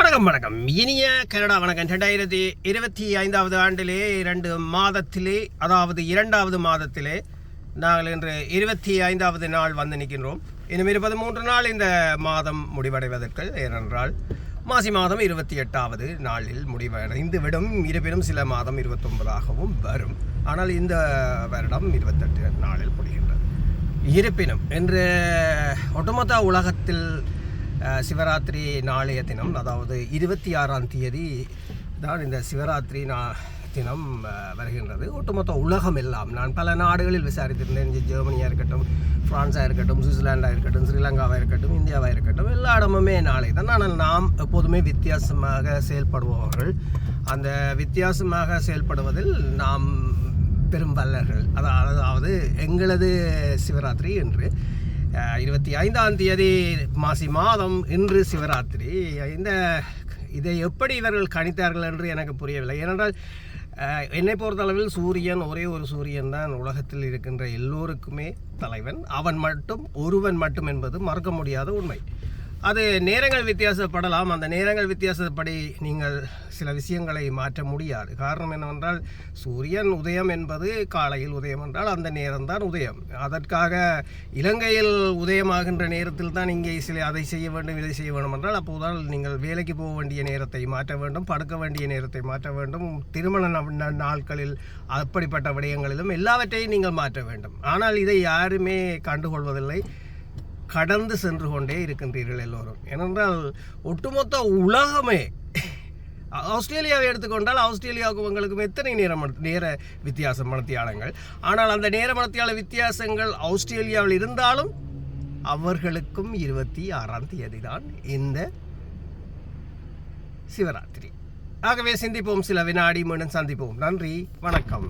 வணக்கம் வணக்கம். இனிய கனடா வணக்கம். ரெண்டாயிரத்தி இருபத்தி ஐந்தாவது ஆண்டிலே இரண்டு மாதத்திலே அதாவது இரண்டாவது மாதத்திலே நாங்கள் இன்று இருபத்தி ஐந்தாவது நாள் வந்து நிற்கின்றோம். இன்னும் இருபது மூன்று நாள் இந்த மாதம் முடிவடைவதற்கு ஏனென்றால் மாசி மாதம் இருபத்தி எட்டாவது நாளில் முடிவடைந்து விடும் இருப்பினும் சில மாதம் இருபத்தொன்பதாகவும் வரும். ஆனால் இந்த வருடம் இருபத்தெட்டு நாளில் முடிகின்றது. இருப்பினும் இன்று ஒட்டுமொத்த உலகத்தில் சிவராத்திரி நாளைய தினம் அதாவது இருபத்தி ஆறாம் தேதி தான் இந்த சிவராத்திரி நா தினம் வருகின்றது. ஒட்டுமொத்த உலகம் எல்லாம் நான் பல நாடுகளில் விசாரித்திருந்தேன். ஜெர்மனியாக இருக்கட்டும் ஃப்ரான்ஸாக இருக்கட்டும் சுவிட்சர்லாண்டாக இருக்கட்டும் ஸ்ரீலங்காவாக இருக்கட்டும் இந்தியாவாக இருக்கட்டும் எல்லா இடமுமே நாளை தான். ஆனால் நாம் எப்போதுமே வித்தியாசமாக செயல்படுபவர்கள். அந்த வித்தியாசமாக செயல்படுவதில் நாம் பெரும் வல்லர்கள். அதாவது அதாவது எங்களது சிவராத்திரி என்று இருபத்தி ஐந்தாம் தேதி மாசி மாதம் இன்று சிவராத்திரி. இந்த இதை எப்படி இவர்கள் கணித்தார்கள் என்று எனக்கு புரியவில்லை. ஏனென்றால் என்னை பொறுத்தளவில் சூரியன் ஒரே ஒரு சூரியன் தான் உலகத்தில் இருக்கின்ற எல்லோருக்குமே தலைவன். அவன் மட்டும் ஒருவன் மட்டும் என்பது மறக்க முடியாத உண்மை. அது நேரங்கள் வித்தியாசப்படலாம். அந்த நேரங்கள் வித்தியாசப்படி நீங்கள் சில விஷயங்களை மாற்ற முடியாது. காரணம் என்னவென்றால் சூரியன் உதயம் என்பது காலையில் உதயம் என்றால் அந்த நேரம்தான் உதயம். அதற்காக இலங்கையில் உதயமாகின்ற நேரத்தில் தான் இங்கே சில அதை செய்ய வேண்டும் இதை செய்ய வேண்டும் என்றால் அப்போதுதான் நீங்கள் வேலைக்கு போக வேண்டிய நேரத்தை மாற்ற வேண்டும் படுக்க வேண்டிய நேரத்தை மாற்ற வேண்டும் திருமண நாட்களில் அப்படிப்பட்ட விடயங்களிலும் எல்லாவற்றையும் நீங்கள் மாற்ற வேண்டும். ஆனால் இதை யாருமே கண்டுகொள்வதில்லை. கடந்து சென்று கொண்டே இருக்கின்றீர்கள் எல்லோரும். ஏனென்றால் ஒட்டுமொத்த உலகமே ஆஸ்திரேலியாவை எடுத்துக்கொண்டால் ஆஸ்திரேலியாவுக்கும் உங்களுக்கும் எத்தனை நேரம் நேர வித்தியாசம் மனத்தியாளங்கள் ஆனால் அந்த நேர மனத்தியாள வித்தியாசங்கள் ஆஸ்திரேலியாவில் இருந்தாலும் அவர்களுக்கும் இருபத்தி ஆறாம் தேதி தான் இந்த சிவராத்திரி. ஆகவே சிந்திப்போம் சில வினாடி மீண்டும் சந்திப்போம். நன்றி வணக்கம்.